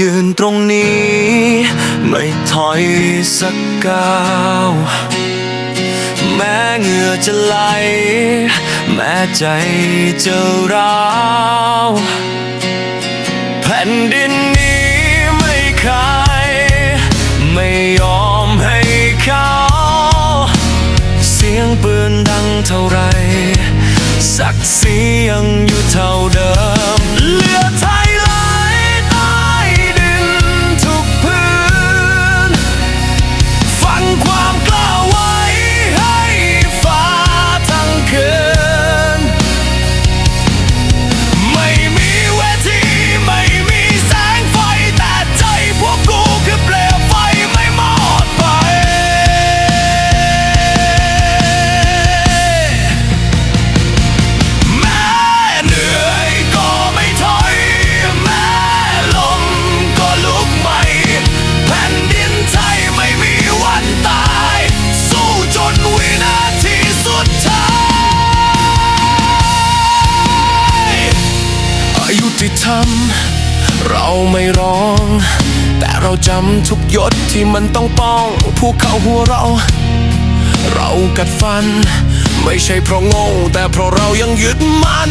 ยืนตรงนี้ ไม่ถอยสักก้าวแม้เหงื่อจะไหล แม้ใจจะร้าวแผ่นดินนี้ไม่ขายไม่ยอมให้เขาเสียงปืนดังเท่าไรศักดิ์ศรียังอยู่เท่าเดิม ที่ทำเราไม่ร้อง แต่เราจำทุกยศที่มันต้องป้องภูเขาหัวเรา เรากัดฟัน ไม่ใช่เพราะโง่แต่เพราะเรายังยึดมัน